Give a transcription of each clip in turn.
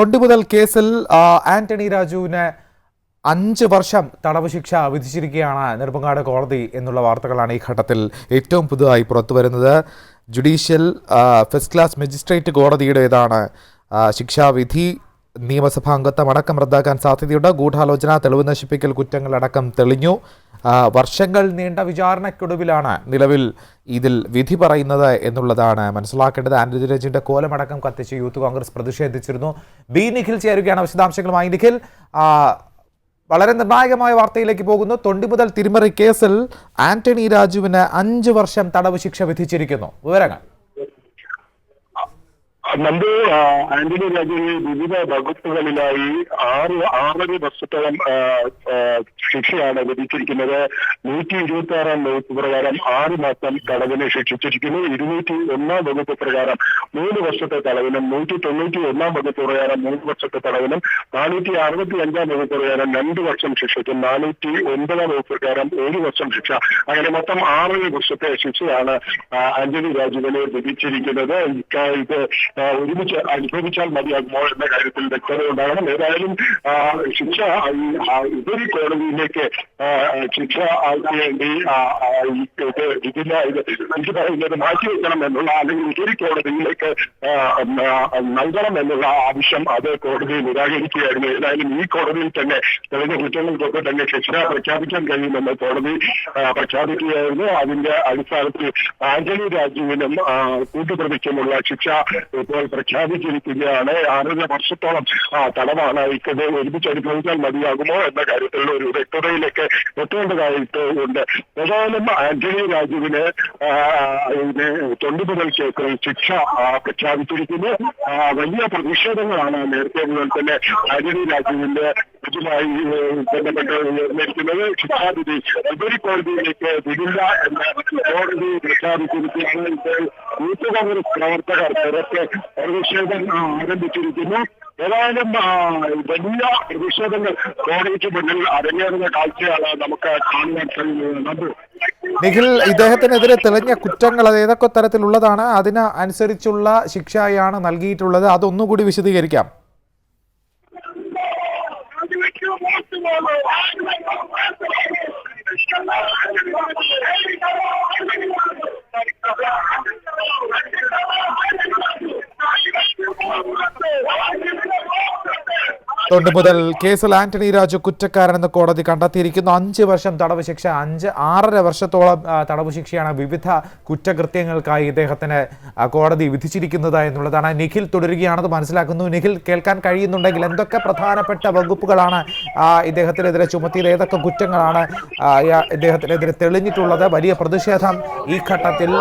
മുതൽ കേസിൽ ആന്റണി രാജുവിന് അഞ്ച് വർഷം തടവ് ശിക്ഷ വിധിച്ചിരിക്കുകയാണ് നെടുമ്പങ്ങാട് കോടതി എന്നുള്ള വാർത്തകളാണ് ഈ ഘട്ടത്തിൽ ഏറ്റവും പുതുതായി പുറത്തു വരുന്നത് ജുഡീഷ്യൽ ഫസ്റ്റ് ക്ലാസ് മജിസ്ട്രേറ്റ് കോടതിയുടേതാണ് ശിക്ഷാവിധി നിയമസഭാ അംഗത്വം അടക്കം റദ്ദാക്കാൻ സാധ്യതയുണ്ട്. ഗൂഢാലോചന തെളിവ് നശിപ്പിക്കൽ കുറ്റങ്ങളടക്കം തെളിഞ്ഞു. വർഷങ്ങൾ നീണ്ട വിചാരണയ്ക്കൊടുവിലാണ് നിലവിൽ ഇതിൽ വിധി പറയുന്നത് എന്നുള്ളതാണ് മനസ്സിലാക്കേണ്ടത്. ആൻഡ്രി രജിന്റെ കോലമടക്കം കത്തിച്ച് യൂത്ത് കോൺഗ്രസ് പ്രതിഷേധിച്ചിരുന്നു. ബി നിഖിൽ ചേരുകയാണ് വിശദാംശങ്ങളുമായി. നിഖിൽ വളരെ നിർണായകമായ വാർത്തയിലേക്ക് പോകുന്നു. തൊണ്ടി മുതൽ തിരുമറി കേസിൽ ആന്റണി രാജുവിന് അഞ്ച് വർഷം തടവ് ശിക്ഷ വിധിച്ചിരിക്കുന്നു. വിവരങ്ങൾ. ആ, ആന്റണി രാജ്യങ്ങളിൽ വിവിധ വകുപ്പുകളിലായി ആറ് ആറര വർഷത്തോളം ശിക്ഷയാണ് വിധിച്ചിരിക്കുന്നത്. നൂറ്റി ഇരുപത്തി ആറാം വകുപ്പ് പ്രകാരം ആറ് മാസം തടവിനെ ശിക്ഷിച്ചിരിക്കുന്നു. ഇരുന്നൂറ്റി ഒന്നാം വകുപ്പ് പ്രകാരം മൂന്ന് വർഷത്തെ തടവിനും നൂറ്റി തൊണ്ണൂറ്റി ഒന്നാം വകുപ്പ് പ്രകാരം മൂന്ന് വർഷത്തെ തടവിനും നാനൂറ്റി അറുപത്തി അഞ്ചാം വകുപ്പ് പ്രകാരം രണ്ട് വർഷം ശിക്ഷയ്ക്കും നാനൂറ്റി ഒൻപതാം വകുപ്പ് പ്രകാരം ഒരു വർഷം ശിക്ഷ. അങ്ങനെ മൊത്തം ആറര വർഷത്തെ ശിക്ഷയാണ് ആന്റണി രാജ്യങ്ങളെ വിധിച്ചിരിക്കുന്നത്. ഇത് ഒരുമിച്ച് അനുഭവിച്ചാൽ മതിയാകുമോ എന്ന കാര്യത്തിൽ വ്യക്തത ഉണ്ടാകണം. ഏതായാലും ശിക്ഷ ഉപരി കോടതിയിലേക്ക് ശിക്ഷ വേണ്ടി ഇത് ഇത് എനിക്ക് പറയുന്നത് മാറ്റിവെക്കണം എന്നുള്ള അല്ലെങ്കിൽ ഉപരി കോടതിയിലേക്ക് നൽകണം എന്നുള്ള ആവശ്യം അത് കോടതി നിരാകരിക്കുകയായിരുന്നു. ഏതായാലും ഈ കോടതിയിൽ തന്നെ തെളിഞ്ഞ കുറ്റങ്ങൾക്കൊക്കെ തന്നെ ശിക്ഷ പ്രഖ്യാപിക്കാൻ കഴിയുമെന്ന് കോടതി പ്രഖ്യാപിക്കുകയായിരുന്നു. അതിന്റെ അടിസ്ഥാനത്തിൽ ആന്റണി രാജുവിനും കൂട്ടുപ്രതിക്കുമുള്ള ശിക്ഷ ഇപ്പോൾ പ്രഖ്യാപിച്ചിരിക്കുകയാണ്. ആറര വർഷത്തോളം ആ, തടവാണ്. ഇക്കത് ഒരുമിച്ച് അനുഭവിച്ചാൽ മതിയാകുമോ എന്ന കാര്യത്തിലുള്ള ഒരു വ്യക്തതയിലേക്ക് എത്തേണ്ടതായിട്ട് ഉണ്ട്. ഏതായാലും ആന്റണി രാജുവിന് തൊണ്ടു മുതൽ കേസിൽ ശിക്ഷ പ്രഖ്യാപിച്ചിരിക്കുന്നു. വലിയ പ്രതിഷേധങ്ങളാണ് നേരത്തെ മുതൽ തന്നെ ആന്റണി രാജുവിന്റെ ഇതുമായി ബന്ധപ്പെട്ട് ഉയർന്നിരിക്കുന്നത് ശിക്ഷാവിധി ഉപരി കോടതിയിലേക്ക് വിടില്ല എന്ന കോടതി പ്രഖ്യാപിച്ചിരിക്കുകയാണ് ഇപ്പോൾ യൂത്ത് കോൺഗ്രസ് പ്രവർത്തകർ പുറത്ത് പ്രതിഷേധം ആരംഭിച്ചിരിക്കുന്നു. ഏതായാലും വലിയ പ്രതിഷേധങ്ങൾ കോടതിക്ക് മുന്നിൽ അരങ്ങേറുന്ന കാഴ്ചയാണ് നമുക്ക് കാണുവാൻ കഴിയുന്നത്. നിഖിൽ ഇദ്ദേഹത്തിനെതിരെ തെളിഞ്ഞ കുറ്റങ്ങൾ അത് ഏതൊക്കെ തരത്തിലുള്ളതാണ്? അതിനനുസരിച്ചുള്ള ശിക്ഷയാണ് നൽകിയിട്ടുള്ളത്. അതൊന്നുകൂടി വിശദീകരിക്കാം. Lord, Lord, I'm not going to തൊണ്ട് മുതൽ കേസിൽ ആന്റണി രാജു കുറ്റക്കാരനെന്ന് കോടതി കണ്ടെത്തിയിരിക്കുന്നു. അഞ്ച് വർഷം തടവ് ശിക്ഷ അഞ്ച് ആറര വർഷത്തോളം തടവ് ശിക്ഷയാണ് വിവിധ കുറ്റകൃത്യങ്ങൾക്കായി ഇദ്ദേഹത്തിന് കോടതി വിധിച്ചിരിക്കുന്നത് എന്നുള്ളതാണ്. നിഖിൽ തുടരുകയാണെന്ന് മനസ്സിലാക്കുന്നു. നിഖിൽ കേൾക്കാൻ കഴിയുന്നുണ്ടെങ്കിൽ എന്തൊക്കെ പ്രധാനപ്പെട്ട വകുപ്പുകളാണ് ഇദ്ദേഹത്തിനെതിരെ ചുമത്തിയത്? ഏതൊക്കെ കുറ്റങ്ങളാണ് ഇദ്ദേഹത്തിനെതിരെ തെളിഞ്ഞിട്ടുള്ളത്? വലിയ പ്രതിഷേധം ഈ ഘട്ടത്തിൽ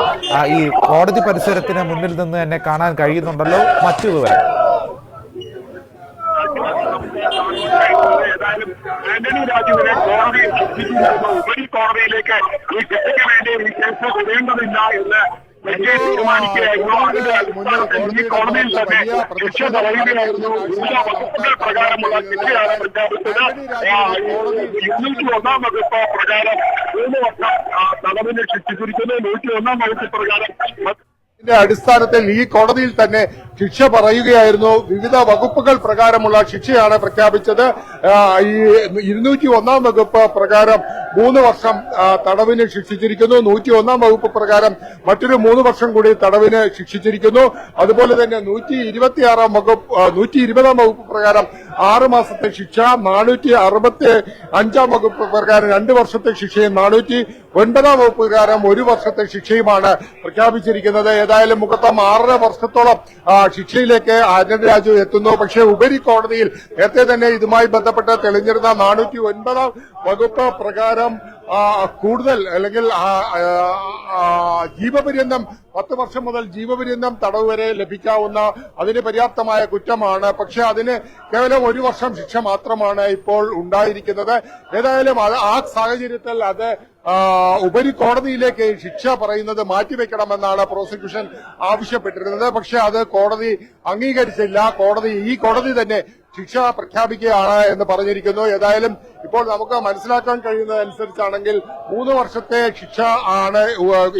ഈ കോടതി പരിസരത്തിന് മുന്നിൽ നിന്ന് തന്നെ കാണാൻ കഴിയുന്നുണ്ടല്ലോ. മറ്റു വിവരം. ഏതായാലും ആന്റണി രാജുവിനെ കോടതി ശിക്ഷിച്ചിരിക്കുന്ന ഉപരി കോടതിയിലേക്ക് ഈ ശിക്ഷയ്ക്ക് വേണ്ടി ഈ കേസ് വിടേണ്ടതില്ല എന്ന് വെച്ച് തീരുമാനിക്കുകയായിരുന്നു ഈ കോടതിയിൽ തന്നെ ശിക്ഷ തടയുകയായിരുന്നു വിവിധ വകുപ്പുകൾ പ്രകാരമുള്ള ശിക്ഷയാണ് പ്രഖ്യാപിച്ചത്. ഇരുന്നൂറ്റി ഒന്നാം വകുപ്പ് പ്രകാരം മൂന്ന് വർഷം തടവിന് ശിക്ഷിച്ചിരിക്കുന്നു. നൂറ്റി ഒന്നാം വകുപ്പ് പ്രകാരം അടിസ്ഥാനത്തിൽ ഈ കോടതിയിൽ തന്നെ ശിക്ഷ പറയുകയായിരുന്നു. വിവിധ വകുപ്പുകൾ പ്രകാരമുള്ള ശിക്ഷയാണ് പ്രഖ്യാപിച്ചത്. ഈ ഇരുന്നൂറ്റി ഒന്നാം വകുപ്പ് പ്രകാരം മൂന്ന് വർഷം തടവിന് ശിക്ഷിച്ചിരിക്കുന്നു. നൂറ്റി ഒന്നാം വകുപ്പ് പ്രകാരം മറ്റൊരു മൂന്ന് വർഷം കൂടി തടവിന് ശിക്ഷിച്ചിരിക്കുന്നു. അതുപോലെ തന്നെ നൂറ്റി ഇരുപത്തിയാറാം വകുപ്പ് നൂറ്റി ഇരുപതാം വകുപ്പ് പ്രകാരം ആറ് മാസത്തെ ശിക്ഷ നാനൂറ്റി അറുപത്തി അഞ്ചാം വകുപ്പ് പ്രകാരം രണ്ട് വർഷത്തെ ശിക്ഷയും നാനൂറ്റി ഒൻപതാം വകുപ്പ് പ്രകാരം ഒരു വർഷത്തെ ശിക്ഷയുമാണ് പ്രഖ്യാപിച്ചിരിക്കുന്നത്. ഏതായാലും മുഖത്തം ആറര വർഷത്തോളം ശിക്ഷയിലേക്ക് ആര്യൻ രാജു എത്തുന്നു. പക്ഷേ ഉപരി കോടതിയിൽ നേരത്തെ തന്നെ ഇതുമായി ബന്ധപ്പെട്ട് തെളിഞ്ഞിരുന്ന നാനൂറ്റി ഒൻപതാം വകുപ്പ് പ്രകാരം കൂടുതൽ അല്ലെങ്കിൽ ജീവപര്യന്തം പത്ത് വർഷം മുതൽ ജീവപര്യന്തം തടവ് വരെ ലഭിക്കാവുന്ന അതിന് പര്യാപ്തമായ കുറ്റമാണ്. പക്ഷെ അതിന് കേവലം ഒരു വർഷം ശിക്ഷ മാത്രമാണ് ഇപ്പോൾ ഉണ്ടായിരിക്കുന്നത്. ഏതായാലും ആ സാഹചര്യത്തിൽ അത് ഉപരി കോടതിയിലേക്ക് ശിക്ഷ പറയുന്നത് മാറ്റിവെക്കണമെന്നാണ് പ്രോസിക്യൂഷൻ ആവശ്യപ്പെട്ടിരുന്നത്. പക്ഷെ അത് കോടതി അംഗീകരിച്ചില്ല. കോടതി ഈ കോടതി തന്നെ ശിക്ഷ പ്രഖ്യാപിക്കുകയാണ് എന്ന് പറഞ്ഞിരിക്കുന്നു. ഏതായാലും ഇപ്പോൾ നമുക്ക് മനസ്സിലാക്കാൻ കഴിയുന്നതനുസരിച്ചാണെങ്കിൽ മൂന്ന് വർഷത്തെ ശിക്ഷ ആണ്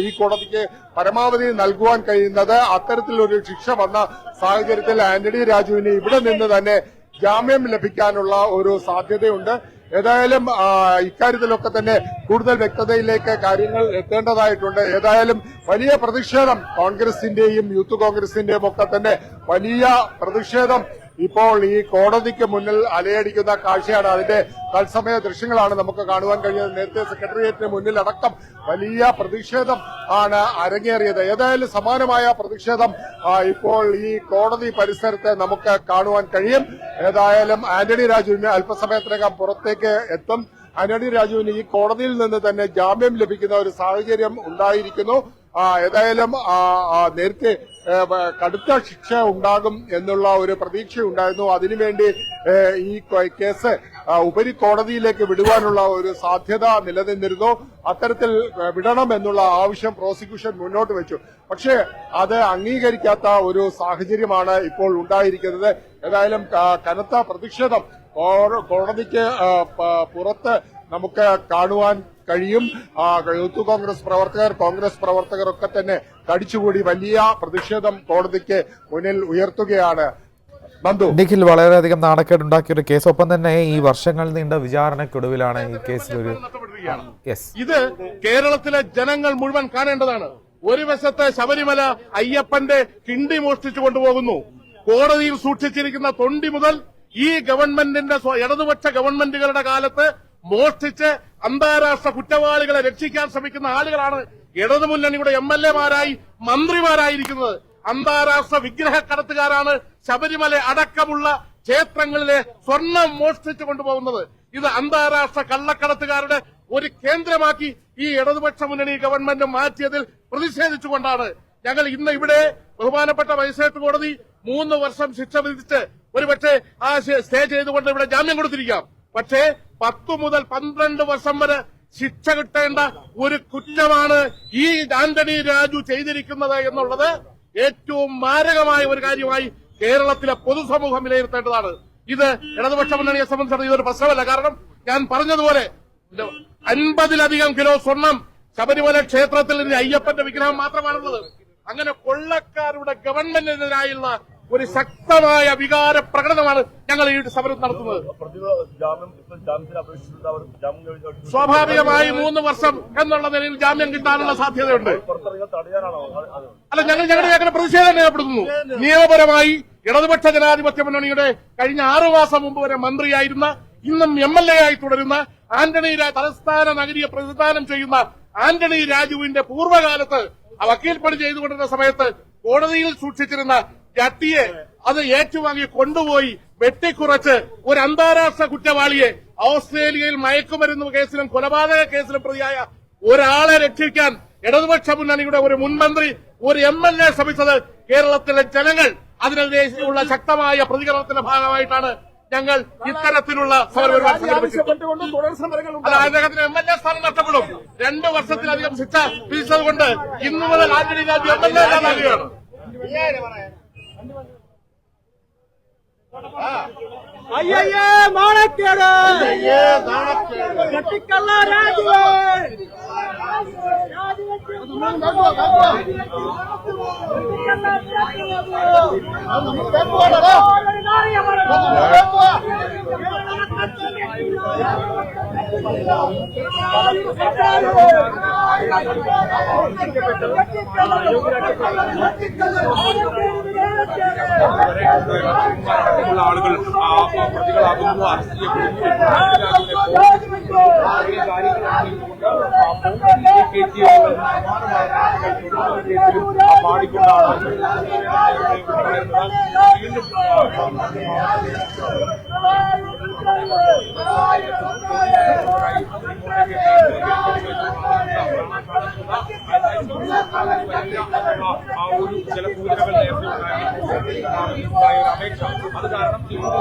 ഈ കോടതിക്ക് പരമാവധി നൽകുവാൻ കഴിയുന്നത്. അത്തരത്തിലൊരു ശിക്ഷ വന്ന സാഹചര്യത്തിൽ ആന്റണി രാജുവിന് ഇവിടെ നിന്ന് തന്നെ ജാമ്യം ലഭിക്കാനുള്ള ഒരു സാധ്യതയുണ്ട്. ഏതായാലും ഇക്കാര്യത്തിലൊക്കെ തന്നെ കൂടുതൽ വ്യക്തതയിലേക്ക് കാര്യങ്ങൾ എത്തേണ്ടതായിട്ടുണ്ട്. ഏതായാലും വലിയ പ്രതിഷേധം കോൺഗ്രസിന്റെയും യൂത്ത് കോൺഗ്രസിന്റെയും ഒക്കെ തന്നെ വലിയ പ്രതിഷേധം ഇപ്പോൾ ഈ കോടതിക്ക് മുന്നിൽ അലയടിക്കുന്ന കാഴ്ചയാണ്. അതിന്റെ തത്സമയ ദൃശ്യങ്ങളാണ് നമുക്ക് കാണുവാൻ കഴിയുന്നത്. നേരത്തെ സെക്രട്ടേറിയറ്റിന് മുന്നിൽ അടക്കം വലിയ പ്രതിഷേധം ആണ് അരങ്ങേറിയത്. ഏതായാലും സമാനമായ പ്രതിഷേധം ഇപ്പോൾ ഈ കോടതി പരിസരത്ത് നമുക്ക് കാണുവാൻ കഴിയും. ഏതായാലും ആന്റണി രാജുവിന് അല്പസമയത്തിനകം പുറത്തേക്ക് എത്തും. ആന്റണി രാജുവിന് ഈ കോടതിയിൽ നിന്ന് തന്നെ ജാമ്യം ലഭിക്കുന്ന ഒരു സാഹചര്യം ഉണ്ടായിരിക്കുന്നു. ഏതായാലും നേരത്തെ കടുത്ത ശിക്ഷ ഉണ്ടാകും എന്നുള്ള ഒരു പ്രതീക്ഷ ഉണ്ടായിരുന്നു അതിനുവേണ്ടി ഈ കേസ് ഉപരി കോടതിയിലേക്ക് വിടുവാനുള്ള ഒരു സാധ്യത നിലനിന്നിരുന്നു. അത്തരത്തിൽ വിടണം എന്നുള്ള ആവശ്യം പ്രോസിക്യൂഷൻ മുന്നോട്ട് വെച്ചു. പക്ഷേ അത് അംഗീകരിക്കാത്ത ഒരു സാഹചര്യമാണ് ഇപ്പോൾ ഉണ്ടായിരിക്കുന്നത്. ഏതായാലും കനത്ത പ്രതിഷേധം കോടതിക്ക് പുറത്ത് നമുക്ക് കാണുവാൻ കഴിയും. ആ, യൂത്ത് കോൺഗ്രസ് പ്രവർത്തകർ കോൺഗ്രസ് പ്രവർത്തകർ ഒക്കെ തന്നെ കടിച്ചുകൂടി വലിയ പ്രതിഷേധം കോടതിക്ക് മുന്നിൽ ഉയർത്തുകയാണ്. നിഖിൽ വളരെയധികം നാണക്കേടുണ്ടാക്കിയ ഒരു കേസ്. ഒപ്പം തന്നെ ഈ വർഷങ്ങൾ നീണ്ട വിചാരണക്കൊടുവിലാണ് ഈ കേസിൽ ഒരു ഇത് കേരളത്തിലെ ജനങ്ങൾ മുഴുവൻ കാണേണ്ടതാണ്. ഒരു വശത്തെ ശബരിമല അയ്യപ്പന്റെ കിണ്ടി മോഷ്ടിച്ചു കൊണ്ടുപോകുന്നു. കോടതിയിൽ സൂക്ഷിച്ചിരിക്കുന്ന തൊണ്ടി മുതൽ ഈ ഗവൺമെന്റിന്റെ ഇടതുപക്ഷ ഗവൺമെന്റുകളുടെ കാലത്ത് മോഷ്ടിച്ച് അന്താരാഷ്ട്ര കുറ്റവാളികളെ രക്ഷിക്കാൻ ശ്രമിക്കുന്ന ആളുകളാണ് ഇടതുമുന്നണിയുടെ എം എൽ എമാരായി മന്ത്രിമാരായിരിക്കുന്നത്. അന്താരാഷ്ട്ര വിഗ്രഹക്കടത്തുകാരാണ് ശബരിമല അടക്കമുള്ള ക്ഷേത്രങ്ങളിലെ സ്വർണം മോഷ്ടിച്ചു കൊണ്ടുപോകുന്നത്. ഇത് അന്താരാഷ്ട്ര കള്ളക്കടത്തുകാരുടെ ഒരു കേന്ദ്രമാക്കി ഈ ഇടതുപക്ഷ മുന്നണി ഗവൺമെന്റ് മാറ്റിയതിൽ പ്രതിഷേധിച്ചുകൊണ്ടാണ്. ഞങ്ങൾ ഇന്ന് ഇവിടെ ബഹുമാനപ്പെട്ട മജിസ്ട്രേറ്റ് കോടതി മൂന്ന് വർഷം ശിക്ഷ വിധിച്ച് ഒരുപക്ഷെ ആ സ്റ്റേ ചെയ്തുകൊണ്ട് ഇവിടെ ജാമ്യം കൊടുത്തിരിക്കാം. പക്ഷേ പത്തു മുതൽ പന്ത്രണ്ട് വർഷം വരെ ശിക്ഷ കിട്ടേണ്ട ഒരു കുറ്റമാണ് ഈ ആന്റണി രാജു ചെയ്തിരിക്കുന്നത് എന്നുള്ളത് ഏറ്റവും മാരകമായ ഒരു കാര്യമായി കേരളത്തിലെ പൊതുസമൂഹം വിലയിരുത്തേണ്ടതാണ്. ഇത് ഇടതുപക്ഷ മുന്നണിയെ സംബന്ധിച്ചിടത്തോളം ഇതൊരു പ്രശ്നമല്ല. കാരണം ഞാൻ പറഞ്ഞതുപോലെ അൻപതിലധികം കിലോ സ്വർണം ശബരിമല ക്ഷേത്രത്തിൽ അയ്യപ്പന്റെ വിഗ്രഹം മാത്രമാണുള്ളത്. അങ്ങനെ കൊള്ളക്കാരുടെ ഗവൺമെന്റിനെതിരായുള്ള ഒരു ശക്തമായ വികാര പ്രകടനമാണ് ഞങ്ങൾ ഈ സമരം നടത്തുന്നത്. സ്വാഭാവികമായി മൂന്ന് വർഷം എന്നുള്ള നിലയിൽ ജാമ്യം കിട്ടാനുള്ള സാധ്യതയുണ്ട്. അല്ല ഞങ്ങൾ ഞങ്ങളുടെ അങ്ങനെ പ്രതിഷേധം രേഖപ്പെടുത്തുന്നു. നിയമപരമായി ഇടതുപക്ഷ ജനാധിപത്യ മുന്നണിയുടെ കഴിഞ്ഞ ആറു മാസം മുമ്പ് വരെ മന്ത്രിയായിരുന്ന ഇന്നും എം എൽ എ ആയി തുടരുന്ന ആന്റണി തലസ്ഥാന നഗരിയെ പ്രതിദാനം ചെയ്യുന്ന ആന്റണി രാജുവിന്റെ പൂർവകാലത്ത് വക്കീൽ പണി ചെയ്തുകൊണ്ടിരുന്ന സമയത്ത് കോടതിയിൽ സൂക്ഷിച്ചിരുന്ന ജട്ടിയെ അത് ഏറ്റുവാങ്ങി കൊണ്ടുപോയി വെട്ടിക്കുറച്ച് ഒരു അന്താരാഷ്ട്ര കുറ്റവാളിയെ ഓസ്ട്രേലിയയിൽ മയക്കുമരുന്ന് കേസിലും കൊലപാതക കേസിലും പ്രതിയായ ഒരാളെ രക്ഷിക്കാൻ ഇടതുപക്ഷ മുന്നണിയുടെ ഒരു മുൻമന്ത്രി ഒരു എം എൽ എ ശ്രമിച്ചത് കേരളത്തിലെ ജനങ്ങൾ. അതിനെതിരെയുള്ള ശക്തമായ പ്രതികരണത്തിന്റെ ഭാഗമായിട്ടാണ് ഞങ്ങൾ ഇത്തരത്തിലുള്ള അദ്ദേഹത്തിന് എം എൽ എ സ്ഥാനം നഷ്ടപ്പെടും. രണ്ടു വർഷത്തിലധികം ശിക്ഷ വിധിച്ചതുകൊണ്ട് ഇന്നു മുതൽ Antony Gandhi M L A ஐயையே மானக்கேடு. கட்டிக்கல்லா ராஜுவே ഉള്ള ആളുകൾ ആ, ആ, പ്രതികളാകുന്നു അറസ്റ്റ് ചെയ്യപ്പെടുന്നു തുടങ്ങിയ കാര്യങ്ങളാണ് പാടിക്കൊണ്ടാണ് വീണ്ടും ആ ഒരു ചില സൂചനകൾ നേരത്തെ ഉണ്ടായി ഉണ്ടായ ഒരു അപേക്ഷ അത് കാരണം ഈ ഒരു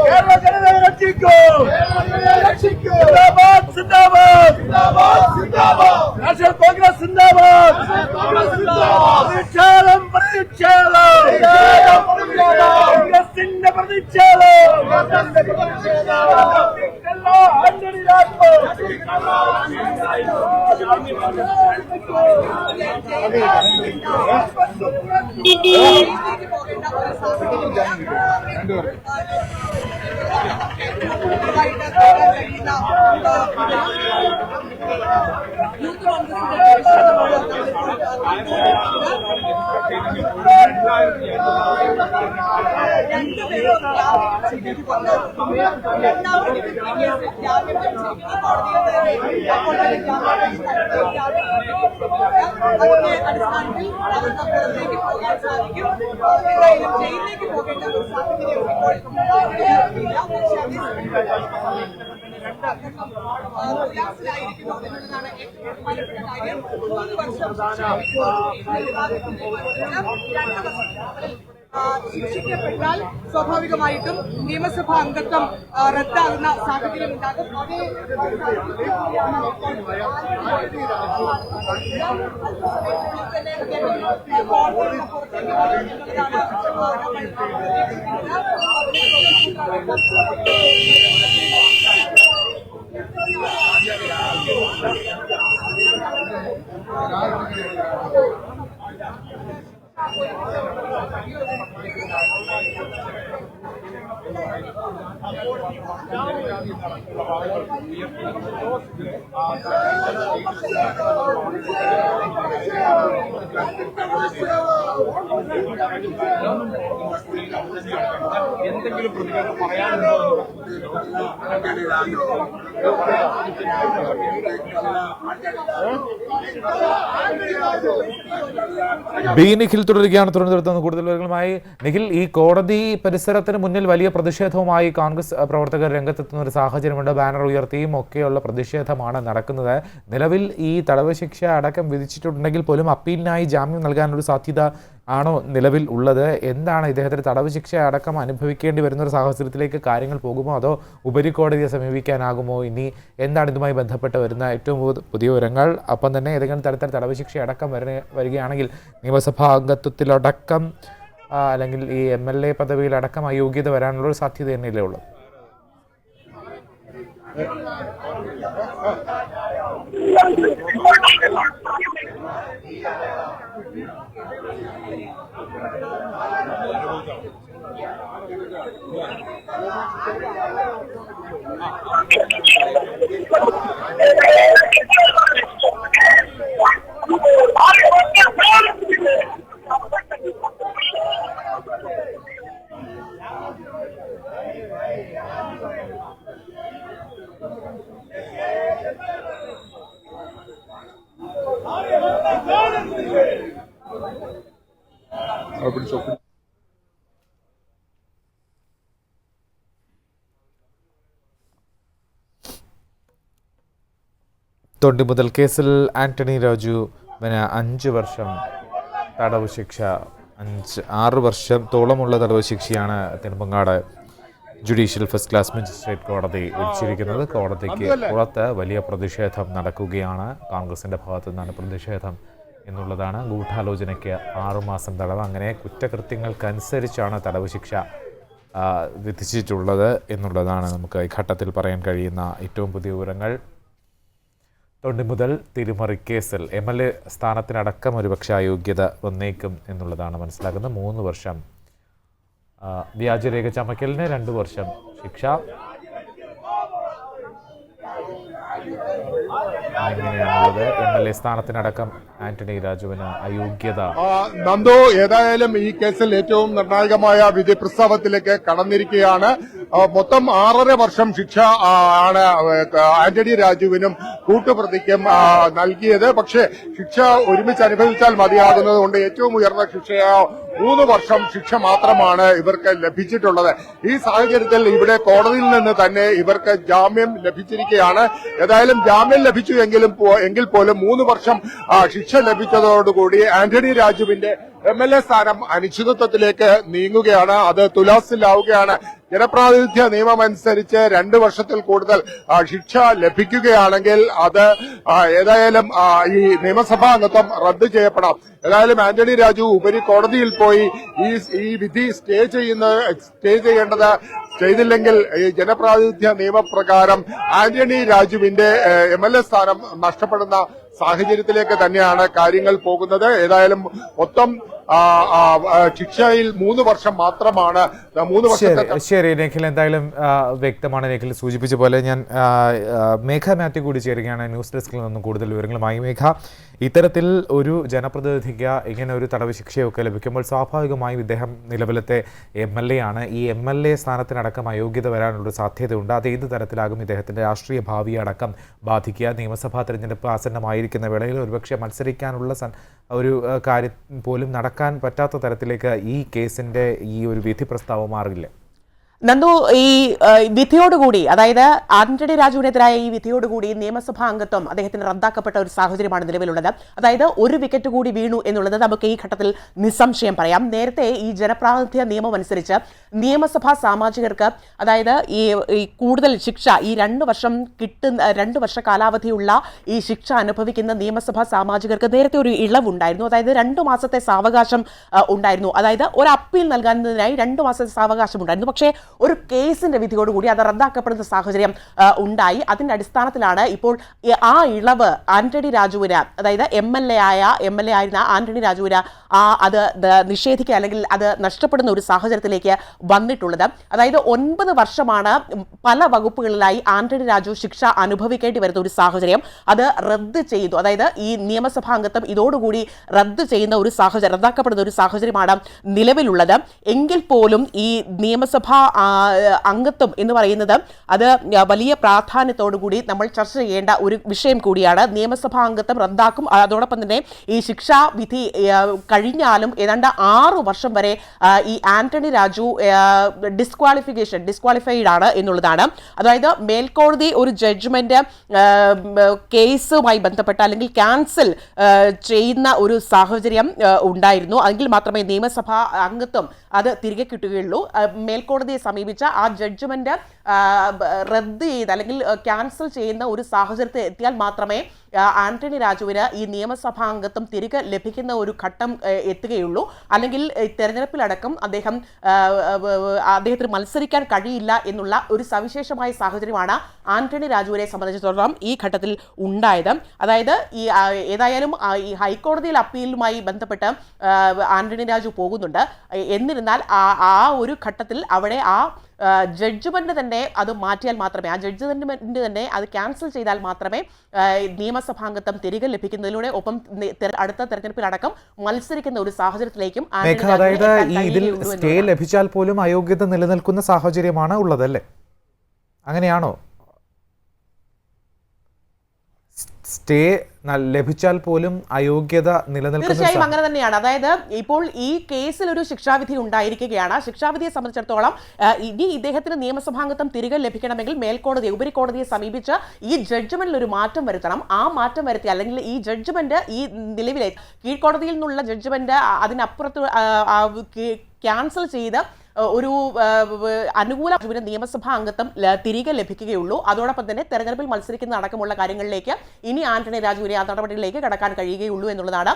കേരള ജനതയെ രക്ഷിക്കൂ രക്ഷിക്കൂ സിന്ദാബാദ് നാഷണൽ കോൺഗ്രസ് സിന്ദാബാദ് പ്രതിഷേധം പ്രതിഷേധം കോൺഗ്രസിന്റെ പ്രതിഷേധം അതിന്റെ അടിസ്ഥാനത്തിൽ അവർക്ക് പുറത്തേക്ക് പോകാൻ സാധിക്കും എന്തായാലും ജയിലിലേക്ക് പോകേണ്ട ഒരു സാഹചര്യം ഇപ്പോൾ ഉണ്ടാവുകയില്ല. പക്ഷേ അതേ ശിക്ഷിക്കപ്പെട്ടാൽ സ്വാഭാവികമായിട്ടും നിയമസഭാ അംഗത്വം റദ്ദാകുന്ന സാഹചര്യം ഉണ്ടാകും. Yeah, yeah, yeah. എന്തെങ്കിലും പ്രതികരണം പറയാനുണ്ടോ? ബി നിഖിൽ തുടരുകയാണ്. തിരുവനന്തപുരത്ത് നിന്ന് കൂടുതൽ വിവരങ്ങളുമായി നിഖിൽ. ഈ കോടതി പരിസരത്തിന് മുന്നിൽ വലിയ പ്രതിഷേധവുമായി കോൺഗ്രസ് പ്രവർത്തകർ രംഗത്തെത്തുന്ന ഒരു സാഹചര്യമുണ്ട്. ബാനർ ഉയർത്തിയും ഒക്കെയുള്ള പ്രതിഷേധമാണ് നടക്കുന്നത്. നിലവിൽ ഈ തടവ് ശിക്ഷ അടക്കം വിധിച്ചിട്ടുണ്ടെങ്കിൽ പോലും അപ്പീലിനായി ജാമ്യം നൽകാനൊരു സാധ്യത ആണോ നിലവിൽ ഉള്ളത്? എന്താണ് ഇദ്ദേഹത്തിന് തടവ് ശിക്ഷ അടക്കം അനുഭവിക്കേണ്ടി വരുന്ന ഒരു സാഹചര്യത്തിലേക്ക് കാര്യങ്ങൾ പോകുമോ? അതോ ഉപരിക്കോടതിയെ സമീപിക്കാനാകുമോ? ഇനി എന്താണ് ഇതുമായി ബന്ധപ്പെട്ട് വരുന്ന ഏറ്റവും പുതു- പുതിയ വിവരങ്ങൾ? അപ്പം തന്നെ ഏതെങ്കിലും തരത്തിൽ തടവ് ശിക്ഷ അടക്കം വരുന്ന വരികയാണെങ്കിൽ നിയമസഭാ അംഗത്വത്തിലടക്കം അല്ലെങ്കിൽ ഈ എം എൽ എ പദവിയിലടക്കം അയോഗ്യത വരാനുള്ള ഒരു സാധ്യത തന്നെയല്ലേ ഉള്ളൂ? ஆறு തൊണ്ടിമുതൽ കേസിൽ ആന്റണി രാജു രാജുവിന് അഞ്ച് വർഷം തടവ് ശിക്ഷ അഞ്ച് ആറ് വർഷത്തോളമുള്ള തടവ് ശിക്ഷയാണ് Thirumangad judicial first class magistrate കോടതി വിധിച്ചിരിക്കുന്നത്. കോടതിക്ക് പുറത്ത് വലിയ പ്രതിഷേധം നടക്കുകയാണ്. കോൺഗ്രസിന്റെ ഭാഗത്തു നിന്നാണ് പ്രതിഷേധം എന്നുള്ളതാണ് ഗൂഢാലോചനയ്ക്ക് ആറുമാസം തടവ്. അങ്ങനെ കുറ്റകൃത്യങ്ങൾക്കനുസരിച്ചാണ് തടവ് ശിക്ഷ വിധിച്ചിട്ടുള്ളത് എന്നുള്ളതാണ് നമുക്ക് ഈ ഘട്ടത്തിൽ പറയാൻ കഴിയുന്ന ഏറ്റവും പുതിയ വിവരങ്ങൾ. തൊണ്ടി മുതൽ തിരുമറി കേസിൽ എം എൽ എ സ്ഥാനത്തിനടക്കം ഒരുപക്ഷെ അയോഗ്യത വന്നേക്കും എന്നുള്ളതാണ് മനസ്സിലാക്കുന്നത്. മൂന്ന് വർഷം വ്യാജരേഖ ചമക്കലിന് രണ്ട് വർഷം ശിക്ഷ. അങ്ങനെയാണുള്ളത്. എം എൽ എ സ്ഥാനത്തിനടക്കം ആന്റണി രാജുവിന് അയോഗ്യത. നന്ദോ ഏതായാലും ഈ കേസിൽ ഏറ്റവും നിർണായകമായ വിധി പ്രസ്താവത്തിലേക്ക് കടന്നിരിക്കുകയാണ്. മൊത്തം ആറര വർഷം ശിക്ഷ ആണ് ആന്റണി രാജുവിനും കൂട്ടുപ്രതിക്കും നൽകിയത്. പക്ഷേ ശിക്ഷ ഒരുമിച്ച് അനുഭവിച്ചാൽ മതിയാകുന്നത് കൊണ്ട് ഏറ്റവും ഉയർന്ന ശിക്ഷയോ മൂന്ന് വർഷം ശിക്ഷ മാത്രമാണ് ഇവർക്ക് ലഭിച്ചിട്ടുള്ളത്. ഈ സാഹചര്യത്തിൽ ഇവിടെ കോടതിയിൽ നിന്ന് തന്നെ ഇവർക്ക് ജാമ്യം ലഭിച്ചിരിക്കുകയാണ്. ഏതായാലും ജാമ്യം ലഭിച്ചു എങ്കിലും എങ്കിൽ പോലും മൂന്ന് വർഷം ശിക്ഷ ലഭിച്ചതോടുകൂടി ആന്റണി രാജുവിന്റെ എം എൽ എ സ്ഥാനം അനിശ്ചിതത്വത്തിലേക്ക് നീങ്ങുകയാണ്. അത് തുലാസിലാവുകയാണ്. ജനപ്രാതിനിധ്യ നിയമം അനുസരിച്ച് രണ്ട് വർഷത്തിൽ കൂടുതൽ ശിക്ഷ ലഭിക്കുകയാണെങ്കിൽ അത് ഏതായാലും ഈ നിയമസഭാ അംഗത്വം റദ്ദ് ചെയ്യപ്പെടാം. ഏതായാലും ആന്റണി രാജു ഉപരി കോടതിയിൽ പോയി ഈ ഈ വിധി സ്റ്റേ ചെയ്യുന്ന സ്റ്റേ ചെയ്യേണ്ടത് ചെയ്തില്ലെങ്കിൽ ജനപ്രാതിനിധ്യ നിയമപ്രകാരം ആന്റണി രാജുവിന്റെ എ സ്ഥാനം നഷ്ടപ്പെടുന്ന സാഹചര്യത്തിലേക്ക് തന്നെയാണ് കാര്യങ്ങൾ പോകുന്നത്. ഏതായാലും മൊത്തം ശിക്ഷയിൽ മൂന്ന് വർഷം മാത്രമാണ് മൂന്ന് വർഷം ശരി നിഖിൽ. എന്തായാലും വ്യക്തമാണ് നിഖിൽ സൂചിപ്പിച്ച പോലെ ഞാൻ മേഘ മാത്യു കൂടി ചേരുകയാണ് ന്യൂസ് ഡെസ്കിൽ നിന്നും കൂടുതൽ വിവരങ്ങളുമായി. മേഘ ഇത്തരത്തിൽ ഒരു ജനപ്രതിനിധിക്ക് ഇങ്ങനെ ഒരു തടവ് ശിക്ഷയൊക്കെ ലഭിക്കുമ്പോൾ സ്വാഭാവികമായും ഇദ്ദേഹം നിലവിലത്തെ എം എൽ എ ആണ്. ഈ എം എൽ എ സ്ഥാനത്തിനടക്കം അയോഗ്യത വരാനുള്ള സാധ്യതയുണ്ട്. അത് ഏത് തരത്തിലാകും ഇദ്ദേഹത്തിന്റെ രാഷ്ട്രീയ ഭാവി അടക്കം ബാധിക്കുക? നിയമസഭാ തെരഞ്ഞെടുപ്പ് ആസന്നമായിരിക്കുന്ന വേളയിൽ ഒരുപക്ഷെ മത്സരിക്കാനുള്ള ഒരു കാര്യം പോലും നടക്കാൻ പറ്റാത്ത തരത്തിലേക്ക് ഈ കേസിന്റെ ഈ ഒരു വിധി പ്രസ്താവം മാറില്ല? നന്ദു ഈ വിധിയോടുകൂടി അതായത് ആന്റണി രാജുവിനെതിരായ ഈ വിധിയോടുകൂടി നിയമസഭാ അംഗത്വം അദ്ദേഹത്തിന് റദ്ദാക്കപ്പെട്ട ഒരു സാഹചര്യമാണ് നിലവിലുള്ളത്. അതായത് ഒരു വിക്കറ്റ് കൂടി വീണു എന്നുള്ളത് നമുക്ക് ഈ ഘട്ടത്തിൽ നിസ്സംശയം പറയാം. നേരത്തെ ഈ ജനപ്രാതിനിധ്യ നിയമം അനുസരിച്ച് നിയമസഭാ സാമാജികർക്ക് അതായത് ഈ കൂടുതൽ ശിക്ഷ ഈ രണ്ട് വർഷം കിട്ടുന്ന രണ്ട് വർഷ കാലാവധിയുള്ള ഈ ശിക്ഷ അനുഭവിക്കുന്ന നിയമസഭാ സാമാജികർക്ക് നേരത്തെ ഒരു ഇളവുണ്ടായിരുന്നു. അതായത് രണ്ടു മാസത്തെ സാവകാശം ഉണ്ടായിരുന്നു. അതായത് ഒരു അപ്പീൽ നൽകുന്നതിനായി രണ്ടു മാസത്തെ സാവകാശം ഉണ്ടായിരുന്നു. പക്ഷേ ഒരു കേസിന്റെ വിധിയോടുകൂടി അത് റദ്ദാക്കപ്പെടുന്ന സാഹചര്യം ഉണ്ടായി. അതിന്റെ അടിസ്ഥാനത്തിലാണ് ഇപ്പോൾ ആ ഇളവ് ആന്റണി രാജുവിന് അതായത് എം എൽ എ ആയ എം എൽ എ ആയിരുന്ന ആന്റണി രാജുവിന് ആ അത് നിഷേധിക്കുക അല്ലെങ്കിൽ അത് നഷ്ടപ്പെടുന്ന ഒരു സാഹചര്യത്തിലേക്ക് വന്നിട്ടുള്ളത്. അതായത് ഒൻപത് വർഷമാണ് പല വകുപ്പുകളിലായി ആന്റണി രാജു ശിക്ഷ അനുഭവിക്കേണ്ടി വരുന്ന ഒരു സാഹചര്യം. അത് റദ്ദ് ചെയ്തു. അതായത് ഈ നിയമസഭാംഗത്വം ഇതോടുകൂടി റദ്ദ് ചെയ്യുന്ന ഒരു സാഹചര്യം റദ്ദാക്കപ്പെടുന്ന ഒരു സാഹചര്യമാണ് നിലവിലുള്ളത്. എങ്കിൽ പോലും ഈ നിയമസഭാ അംഗത്വം എന്ന് പറയുന്നത് അത് വലിയ പ്രാധാന്യത്തോടുകൂടി നമ്മൾ ചർച്ച ചെയ്യേണ്ട ഒരു വിഷയം കൂടിയാണ്. നിയമസഭാ അംഗത്വം റദ്ദാക്കും. അതോടൊപ്പം തന്നെ ഈ ശിക്ഷാ വിധി കഴിഞ്ഞാലും ഏതാണ്ട് ആറു വർഷം വരെ ഈ ആന്റണി രാജു ഡിസ്ക്വാളിഫിക്കേഷൻ ഡിസ്ക്വാളിഫൈഡ് ആണ് എന്നുള്ളതാണ്. അതായത് മേൽക്കോടതി ഒരു ജഡ്ജ്മെന്റ് കേസുമായി ബന്ധപ്പെട്ട അല്ലെങ്കിൽ ക്യാൻസൽ ചെയ്യുന്ന ഒരു സാഹചര്യം ഉണ്ടായിരുന്നു. അല്ലെങ്കിൽ മാത്രമേ നിയമസഭാ അംഗത്വം അത് തിരികെ കിട്ടുകയുള്ളൂ. മേൽക്കോടതിയെ സമീപിച്ച ആ ജഡ്ജ്മെന്റ് റദ്ദ് ചെയ്ത് അല്ലെങ്കിൽ ക്യാൻസൽ ചെയ്യുന്ന ഒരു സാഹചര്യത്തിൽ എത്തിയാൽ മാത്രമേ ആന്റണി രാജുവിന് ഈ നിയമസഭാംഗത്വം തിരികെ ലഭിക്കുന്ന ഒരു ഘട്ടം എത്തുകയുള്ളൂ. അല്ലെങ്കിൽ തെരഞ്ഞെടുപ്പിലടക്കം അദ്ദേഹം അദ്ദേഹത്തിന് മത്സരിക്കാൻ കഴിയില്ല എന്നുള്ള ഒരു സവിശേഷമായ സാഹചര്യമാണ് ആന്റണി രാജുവിനെ സംബന്ധിച്ചിടത്തോളം ഈ ഘട്ടത്തിൽ ഉണ്ടായത്. അതായത് ഈ ഏതായാലും ഈ ഹൈക്കോടതിയിൽ അപ്പീലുമായി ബന്ധപ്പെട്ട് ആന്റണി രാജു പോകുന്നുണ്ട്. എന്നിരുന്നാൽ ആ ഒരു ഘട്ടത്തിൽ അവിടെ ആ ജഡ്ജ്മെന്റ് തന്നെ അത് മാറ്റിയാൽ മാത്രമേ ആ ജഡ്ജ്മെന്റ് തന്നെ അത് ക്യാൻസൽ ചെയ്താൽ മാത്രമേ നിയമസഭാംഗത്വം തിരികെ ലഭിക്കുന്നതിലൂടെ ഒപ്പം അടുത്ത തെരഞ്ഞെടുപ്പിലടക്കം മത്സരിക്കുന്ന ഒരു സാഹചര്യത്തിലേക്കും അതായത് ഇതിൽ സ്റ്റേ ലഭിച്ചാൽ പോലും അയോഗ്യത നിലനിൽക്കുന്ന സാഹചര്യമാണ് ഉള്ളതല്ലേ? അങ്ങനെയാണോ സ്- സ്റ്റേ ലഭിച്ചാൽ പോലും അയോഗ്യത നിലനിൽക്കുന്ന തീർച്ചയായും അങ്ങനെ തന്നെയാണ്. അതായത് ഇപ്പോൾ ഈ കേസിൽ ഒരു ശിക്ഷാവിധി ഉണ്ടായിരിക്കുകയാണ്. ശിക്ഷാവിധിയെ സംബന്ധിച്ചിടത്തോളം ഇനി ഇദ്ദേഹത്തിന് നിയമസഭാംഗത്വം തിരികെ ലഭിക്കണമെങ്കിൽ മേൽക്കോടതി ഉപരിക്കോടതിയെ സമീപിച്ച് ഈ ജഡ്ജ്മെന്റിൽ ഒരു മാറ്റം വരുത്തണം. ആ മാറ്റം വരുത്തി അല്ലെങ്കിൽ ഈ ജഡ്ജ്മെന്റ് ഈ നിലവിലെ കീഴ്ക്കോടതിയിൽ നിന്നുള്ള ജഡ്ജ്മെന്റ് അതിനപ്പുറത്ത് ക്യാൻസൽ ചെയ്ത് ഒരു അനുകൂല പിന്നെ നിയമസഭാ അംഗത്വം തിരികെ ലഭിക്കുകയുള്ളൂ. അതോടൊപ്പം തന്നെ തെരഞ്ഞെടുപ്പിൽ മത്സരിക്കുന്ന അടക്കമുള്ള കാര്യങ്ങളിലേക്ക് ഇനി ആന്റണി രാജുവിനെ ആ നടപടികളിലേക്ക് കടക്കാൻ കഴിയുകയുള്ളൂ എന്നുള്ളതാണ്.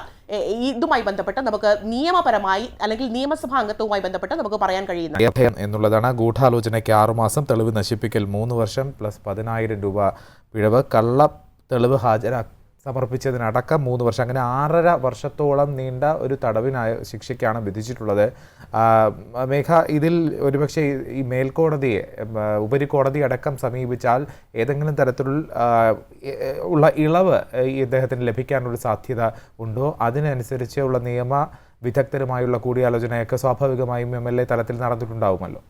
ഇതുമായി ബന്ധപ്പെട്ട് നമുക്ക് നിയമപരമായി അല്ലെങ്കിൽ നിയമസഭാ അംഗത്വവുമായി ബന്ധപ്പെട്ട് നമുക്ക് പറയാൻ കഴിയുന്നത്. എന്നുള്ളതാണ് ഗൂഢാലോചനയ്ക്ക് ആറുമാസം തെളിവ് നശിപ്പിക്കൽ മൂന്ന് വർഷം പ്ലസ് പതിനായിരം രൂപ പിഴവ് കള്ള തെളിവ് ഹാജരാ സമർപ്പിച്ചതിനടക്കം മൂന്ന് വർഷം. അങ്ങനെ ആറര വർഷത്തോളം നീണ്ട ഒരു തടവിനായ ശിക്ഷയ്ക്കാണ് വിധിച്ചിട്ടുള്ളത്. മേഘ ഇതിൽ ഒരുപക്ഷെ ഈ- മേൽക്കോടതിയെ ഉപരിക്കോടതി അടക്കം സമീപിച്ചാൽ ഏതെങ്കിലും തരത്തിലുള്ള ഉള്ള ഇളവ് ഈ ഇദ്ദേഹത്തിന് ലഭിക്കാനുള്ള സാധ്യത ഉണ്ടോ? അതിനനുസരിച്ചുള്ള നിയമ വിദഗ്ധരുമായുള്ള കൂടിയാലോചനയൊക്കെ സ്വാഭാവികമായും എം എൽ എ തലത്തിൽ നടന്നിട്ടുണ്ടാവുമല്ലോ.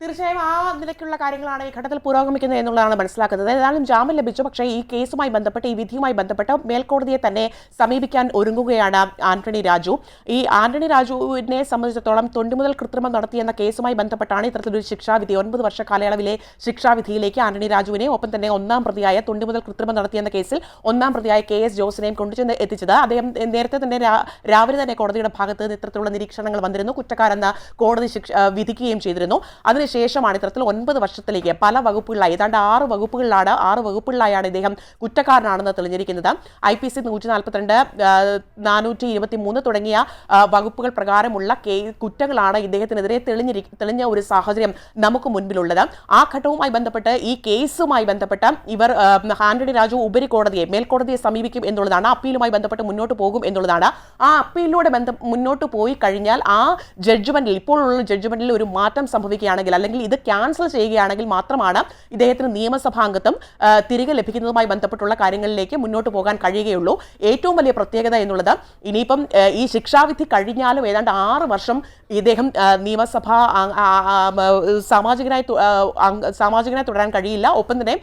തീർച്ചയായും ആ നിലയ്ക്കുള്ള കാര്യങ്ങളാണ് ഈ ഘട്ടത്തിൽ പുരോഗമിക്കുന്നത് എന്നുള്ളതാണ് മനസ്സിലാക്കുന്നത്. ഏതായാലും ജാമ്യം ലഭിച്ചു. പക്ഷേ ഈ കേസുമായി ബന്ധപ്പെട്ട് ഈ വിധിയുമായി ബന്ധപ്പെട്ട് മേൽക്കോടതിയെ തന്നെ സമീപിക്കാൻ ഒരുങ്ങുകയാണ് ആന്റണി രാജു. ഈ ആന്റണി രാജുവിനെ സംബന്ധിച്ചിടത്തോളം തൊണ്ടി മുതൽ കൃത്രിമം നടത്തിയെന്ന കേസുമായി ബന്ധപ്പെട്ടാണ് ഇത്തരത്തിലൊരു ശിക്ഷാവിധി. ഒൻപത് വർഷ കാലയളവിലെ ശിക്ഷാവിധിയിലേക്ക് ആന്റണി രാജുവിനെ ഒപ്പം തന്നെ ഒന്നാം പ്രതിയായ തൊണ്ടി മുതൽ കൃത്രിമം നടത്തിയെന്ന കേസിൽ ഒന്നാം പ്രതിയായ കെ എസ് ജോസിനെയും കൊണ്ടുചെന്ന് എത്തിച്ചത്. അദ്ദേഹം നേരത്തെ തന്നെ രാവിലെ തന്നെ കോടതിയുടെ ഭാഗത്ത് നിന്ന് ഇത്തരത്തിലുള്ള നിരീക്ഷണങ്ങൾ വന്നിരുന്നു. കുറ്റക്കാരെന്ന കോടതി ശിക്ഷ വിധിക്കുകയും ചെയ്തിരുന്നു. അതിനുശേഷമാണ് ഇത്തരത്തിൽ ഒൻപത് വർഷത്തിലേക്ക് പല വകുപ്പുകളിലായി ഏതാണ്ട് ആറ് വകുപ്പുകളിലാണ് ആറ് വകുപ്പുകളിലായാണ് ഇദ്ദേഹം കുറ്റക്കാരനാണെന്ന് തെളിഞ്ഞിരിക്കുന്നത്. ഐ പി സി നൂറ്റി നാൽപ്പത്തിരണ്ട് നാനൂറ്റി ഇരുപത്തി മൂന്ന് തുടങ്ങിയ വകുപ്പുകൾ പ്രകാരമുള്ള കുറ്റങ്ങളാണ് ഇദ്ദേഹത്തിനെതിരെ തെളിഞ്ഞിരി തെളിഞ്ഞ ഒരു സാഹചര്യം നമുക്ക് മുൻപിലുള്ളത്. ആ ഘട്ടവുമായി ബന്ധപ്പെട്ട് ഈ കേസുമായി ബന്ധപ്പെട്ട് ഇവർ ആന്റണി രാജു ഉപരികോടതിയെ മേൽക്കോടതിയെ സമീപിക്കും എന്നുള്ളതാണ് അപ്പീലുമായി ബന്ധപ്പെട്ട് മുന്നോട്ട് പോകും എന്നുള്ളതാണ്. ആ അപ്പീലിലൂടെ ബന്ധം മുന്നോട്ട് പോയി കഴിഞ്ഞാൽ ആ ജഡ്ജ്മെന്റിൽ ഇപ്പോഴുള്ള ജഡ്ജ്മെന്റിൽ ഒരു മാറ്റം സംഭവിക്കുകയാണെങ്കിൽ അല്ലെങ്കിൽ ഇത് ക്യാൻസൽ ചെയ്യുകയാണെങ്കിൽ മാത്രമാണ് ഇദ്ദേഹത്തിന് നിയമസഭാംഗത്വം തിരികെ ലഭിക്കുന്നതുമായി ബന്ധപ്പെട്ടുള്ള കാര്യങ്ങളിലേക്ക് മുന്നോട്ട് പോകാൻ കഴിയുകയുള്ളൂ. ഏറ്റവും വലിയ പ്രത്യേകത എന്നുള്ളത് ഇനിയിപ്പം ഈ ശിക്ഷാവിധി കഴിഞ്ഞാലും ഏതാണ്ട് ആറ് വർഷം ഇദ്ദേഹം നിയമസഭാ സാമാജികനായി സാമാജികനായി തുടരാൻ കഴിയില്ല. ഒപ്പം തന്നെ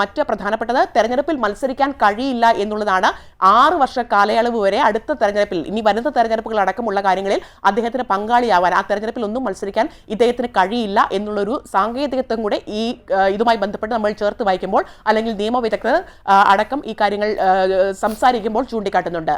മറ്റ് പ്രധാനപ്പെട്ടത് തെരഞ്ഞെടുപ്പിൽ മത്സരിക്കാൻ കഴിയില്ല എന്നുള്ളതാണ് ആറ് വർഷ കാലയളവ് വരെ അടുത്ത തെരഞ്ഞെടുപ്പിൽ ഇനി വരുന്ന തെരഞ്ഞെടുപ്പുകൾ അടക്കമുള്ള കാര്യങ്ങളിൽ അദ്ദേഹത്തിന് പങ്കാളിയാവാൻ ആ തെരഞ്ഞെടുപ്പിൽ ഒന്നും മത്സരിക്കാൻ ഇദ്ദേഹത്തിന് കഴിയില്ല. എന്നുള്ളൊരു സാങ്കേതികത്വം കൂടെ ഈ ഇതുമായി ബന്ധപ്പെട്ട് നമ്മൾ ചേർത്ത് വായിക്കുമ്പോൾ അല്ലെങ്കിൽ നിയമവിദഗ്ധർ അടക്കം ഈ കാര്യങ്ങൾ സംസാരിക്കുമ്പോൾ ചൂണ്ടിക്കാട്ടുന്നുണ്ട്.